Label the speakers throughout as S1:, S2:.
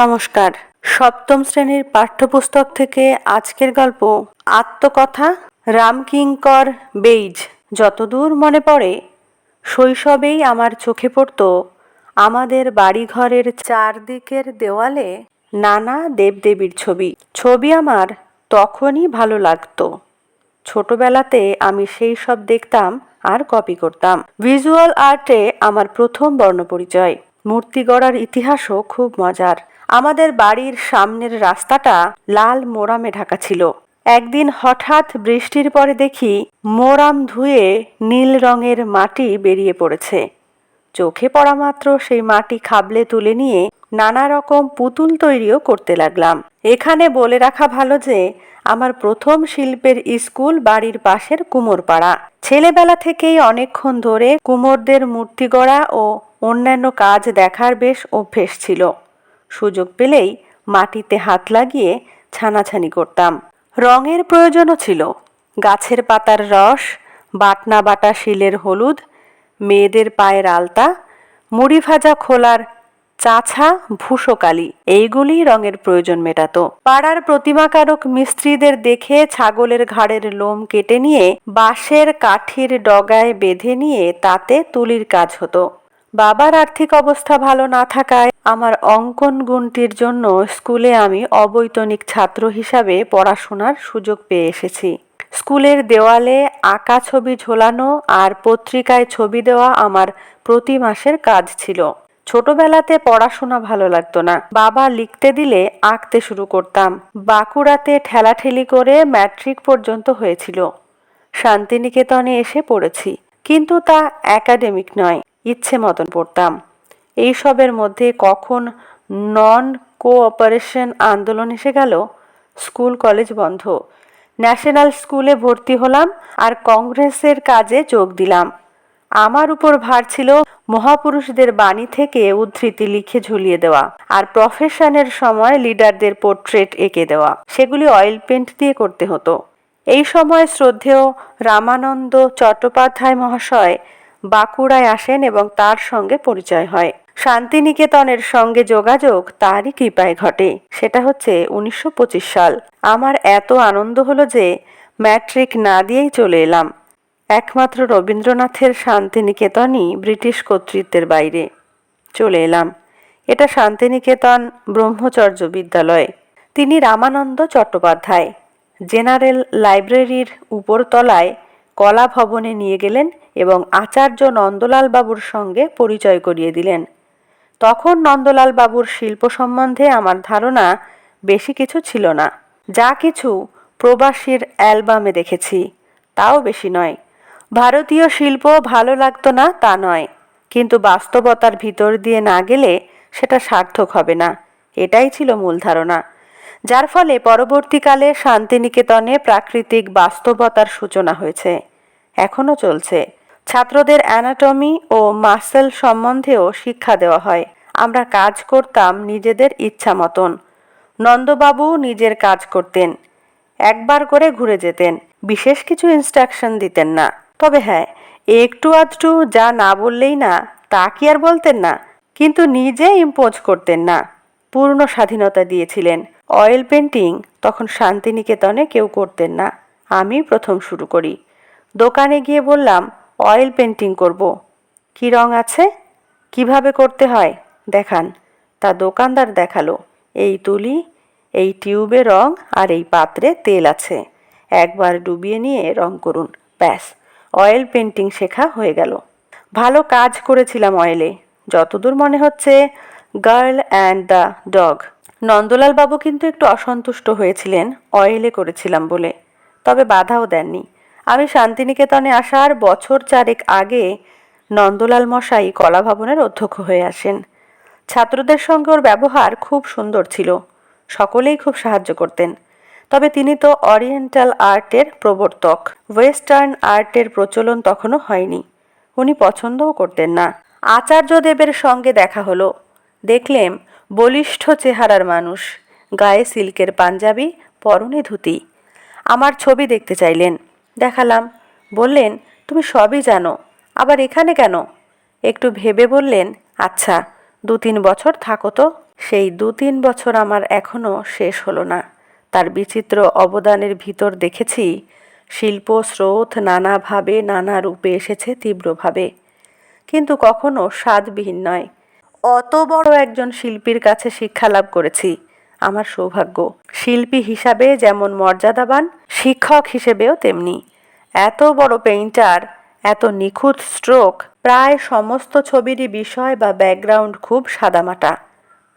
S1: নমস্কার। সপ্তম শ্রেণির পাঠ্যপুস্তক থেকে আজকের গল্প আত্মকথা রামকিঙ্কর বেইজ। যতদূর মনে পড়ে, শৈশবেই আমার চোখে পড়ত আমাদের বাড়িঘরের চারদিকের দেওয়ালে নানা দেবদেবীর ছবি। ছবি আমার তখনই ভালো লাগতো। ছোটবেলাতে আমি সেই সব দেখতাম আর কপি করতাম। ভিজুয়াল আর্টে আমার প্রথম বর্ণপরিচয়। মূর্তি গড়ার ইতিহাসও খুব মজার। আমাদের বাড়ির সামনের রাস্তাটা লাল মোরামে ঢাকা ছিল। একদিন হঠাৎ বৃষ্টির পরে দেখি মোরাম ধুয়ে নীল রঙের মাটি বেরিয়ে পড়েছে। চোখে পড়া মাত্র সেই মাটি খাবলে তুলে নিয়ে নানা রকম পুতুল তৈরিও করতে লাগলাম। এখানে বলে রাখা ভালো যে, আমার প্রথম শিল্পের স্কুল বাড়ির পাশের কুমোরপাড়া। ছেলেবেলা থেকেই অনেকক্ষণ ধরে কুমোরদের মূর্তি গড়া ও অন্যান্য কাজ দেখার বেশ অভ্যেস ছিল। সুযোগ পেলেই মাটিতে হাত লাগিয়ে ছানাছানি করতাম। রঙের প্রয়োজনও ছিল। গাছের পাতার রস, বাটনা বাটা শিলের হলুদ, মেয়েদের পায়ের আলতা, মুড়ি ভাজা খোলার চাছা ভূষকালি এইগুলি রঙের প্রয়োজন মেটাতো। পাড়ার প্রতিমাকারক মিস্ত্রিদের দেখে ছাগলের ঘাড়ের লোম কেটে নিয়ে বাঁশের কাঠির ডগায় বেঁধে নিয়ে তাতে তুলির কাজ হতো। বাবার আর্থিক অবস্থা ভালো না থাকায় আমার অঙ্কন গুণটির জন্য স্কুলে আমি অবৈতনিক ছাত্র হিসাবে পড়াশোনার সুযোগ পেয়ে এসেছি। স্কুলের দেওয়ালে আঁকা ছবি ঝোলানো আর পত্রিকায় ছবি দেওয়া আমার প্রতি মাসের কাজ ছিল। ছোটবেলাতে পড়াশোনা ভালো লাগতো না। বাবা লিখতে দিলে আঁকতে শুরু করতাম। বাঁকুড়াতে ঠেলাঠেলি করে ম্যাট্রিক পর্যন্ত হয়েছিল। শান্তিনিকেতনে এসে পড়েছি। কিন্তু তা একাডেমিক নয়। ইচ্ছে মতন পড়তাম। এইসবের মধ্যে কখন নন কোঅপারেশন আন্দোলন এসে গেল? স্কুল কলেজ বন্ধ। ন্যাশনাল স্কুলে ভর্তি হলাম আর কংগ্রেসের কাজে যোগ দিলাম। আমার উপর ভার ছিল মহাপুরুষদের বাণী থেকে উদ্ধৃতি লিখে ঝুলিয়ে দেওয়া আর প্রফেশনের সময় লিডারদের পোর্ট্রেট এঁকে দেওয়া। সেগুলি অয়েল পেন্ট দিয়ে করতে হতো। এই সময় শ্রদ্ধেয় রামানন্দ চট্টোপাধ্যায় মহাশয় বাঁকুড়ায় আসেন এবং তার সঙ্গে পরিচয় হয়। শান্তিনিকেতনের সঙ্গে যোগাযোগ তারই কৃপায় ঘটে। সেটা হচ্ছে উনিশশো পঁচিশ সাল। আমার এত আনন্দ হলো যে ম্যাট্রিক না দিয়েই চলে এলাম। একমাত্র রবীন্দ্রনাথের শান্তিনিকেতনই ব্রিটিশ কর্তৃত্বের বাইরে। চলে এলাম। এটা শান্তিনিকেতন ব্রহ্মচর্য বিদ্যালয়। তিনি রামানন্দ চট্টোপাধ্যায়। জেনারেল লাইব্রেরির উপরতলায় কলা ভবনে নিয়ে গেলেন এবং আচার্য নন্দলাল বাবুর সঙ্গে পরিচয় করিয়ে দিলেন। তখন নন্দলাল বাবুর শিল্প সম্বন্ধে আমার ধারণা বেশি কিছু ছিল না। যা কিছু প্রবাসীর অ্যালবামে দেখেছি, তাও বেশি নয়। ভারতীয় শিল্প ভালো লাগতো না তা নয়, কিন্তু বাস্তবতার ভিতর দিয়ে না গেলে সেটা সার্থক হবে না। এটাই ছিল মূল ধারণা। যার ফলে পরবর্তীকালে শান্তিনিকেতনে প্রাকৃতিক বাস্তবতার সূচনা হয়েছে। এখনও চলছে। ছাত্রদের অ্যানাটমি ও মাসেল সম্বন্ধেও শিক্ষা দেওয়া হয়। আমরা কাজ করতাম নিজেদের ইচ্ছা মতন। নন্দবাবু নিজের কাজ করতেন। একবার করে ঘুরে যেতেন। বিশেষ কিছু ইনস্ট্রাকশন দিতেন না। তবে হ্যাঁ একটু আধটু যা না বললেই না, তা কি আর বলতেন না? কিন্তু নিজে ইম্পোজ করতেন না। পূর্ণ স্বাধীনতা দিয়েছিলেন। অয়েল পেন্টিং তখন শান্তিনিকেতনে কেউ করতেন না। আমি প্রথম শুরু করি। দোকানে গিয়ে বললাম, অয়েল পেন্টিং করব। কি রং আছে? কীভাবে করতে হয়? দেখান। তা দোকানদার দেখাল, এই তুলি, এই টিউবে রং আর এই পাত্রে তেল আছে। একবার ডুবিয়ে নিয়ে রং করুন। ব্যাস, অয়েল পেন্টিং শেখা হয়ে গেল। ভালো কাজ করেছিলাম অয়েলে। যতদূর মনে হচ্ছে, girl and the dog. Nandalal বাবু কিন্তু একটু অসন্তুষ্ট হয়েছিলেন, অয়েলে করেছিলাম বলে। তবে বাধাও দেননি। আমি শান্তিনিকেতনে আসার বছর চারেক আগে নন্দলাল মশাই কলা ভবনের অধ্যক্ষ হয়ে আসেন। ছাত্রদের সঙ্গে ওর ব্যবহার খুব সুন্দর ছিল। সকলেই খুব সাহায্য করতেন। তবে তিনি তো অরিয়েন্টাল আর্টের প্রবর্তক। ওয়েস্টার্ন আর্টের প্রচলন তখনও হয়নি। উনি পছন্দও করতেন না। আচার্যদেবের সঙ্গে দেখা হলো। দেখলেম বলিষ্ঠ চেহারার মানুষ। গায়ে সিল্কের পাঞ্জাবি, পরনে ধুতি। আমার ছবি দেখতে চাইলেন। দেখালাম। বললেন, তুমি সবই জানো। আবার এখানে কেন? একটু ভেবে বললেন আচ্ছা দু তিন বছর থাকো তো। সেই দু তিন বছর আমার এখনও শেষ হলো না। তার বিচিত্র অবদানের ভিতর দেখেছি শিল্প স্রোত নানাভাবে, নানা রূপে এসেছে তীব্রভাবে। কিন্তু কখনো স্বাদবিহীন নয়। অত বড় একজন শিল্পীর কাছে শিক্ষা লাভ করেছি, আমার সৌভাগ্য। শিল্পী হিসাবে যেমন মর্যাদাবান, শিক্ষক হিসেবেও তেমনি। এত বড় পেইন্টার এত নিখুঁত স্ট্রোক প্রায় সমস্ত ছবিরই বিষয় বা ব্যাকগ্রাউন্ড খুব সাদামাটা।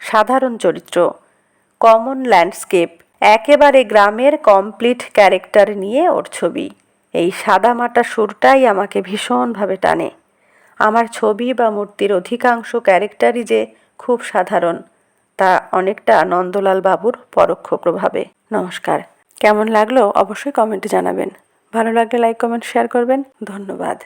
S1: সাধারণ চরিত্র। কমন ল্যান্ডস্কেপ একেবারে গ্রামের কমপ্লিট ক্যারেক্টার নিয়ে ওর ছবি। এই সাদামাটা সুরটাই আমাকে ভীষণভাবে টানে। আমার ছবি বা মূর্তির অধিকাংশ ক্যারেক্টারই যে খুব সাধারণ, তা অনেকটা নন্দলাল বাবুর পরোক্ষ প্রভাবে। নমস্কার। কেমন লাগল? অবশ্যই কমেন্টে জানাবেন। ভালো লাগলে লাইক, কমেন্ট, শেয়ার করবেন। ধন্যবাদ।